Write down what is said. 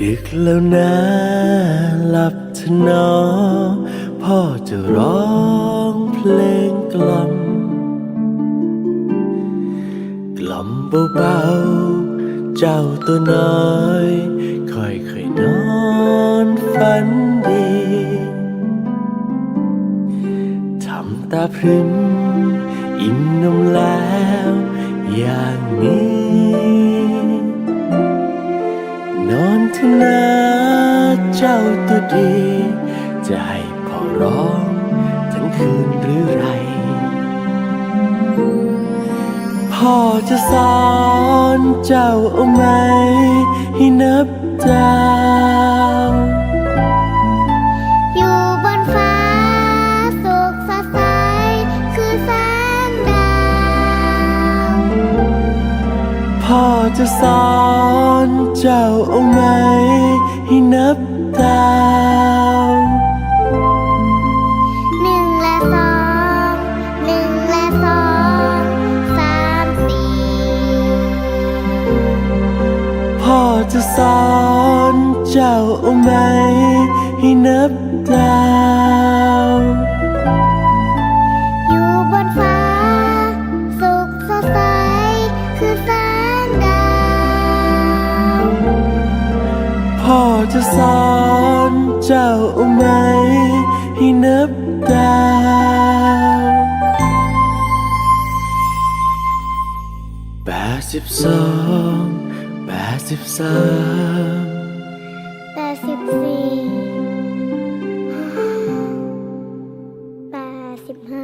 ดึกแล้วนะหลับเถอะเนอ พ่อจะร้องเพลงกล่อม กล่อมเบาๆ เจ้าตัวน้อย ค่อยๆนอนฝันดี ทำตาพรึมอิ่มนมแล้ว อย่างนี้ นอนเถอะนะเจ้าตัวดี จะให้พ่อร้องทั้งคืนหรือไร พ่อจะสอนเจ้าเอาไหมให้นับดา พ่อจะสอนเจ้าเอาไหมให้นับดาวหนึ่งและสองหนึ่งและสองสามสี่พ่อจะสอนเจ้าเอาไหมให้นับดาว พ่อจะสอนเจ้าไหม ให้นับดาวแปดสิบสองแปดสิบสามแปดสิบสี่แปดสิบห้า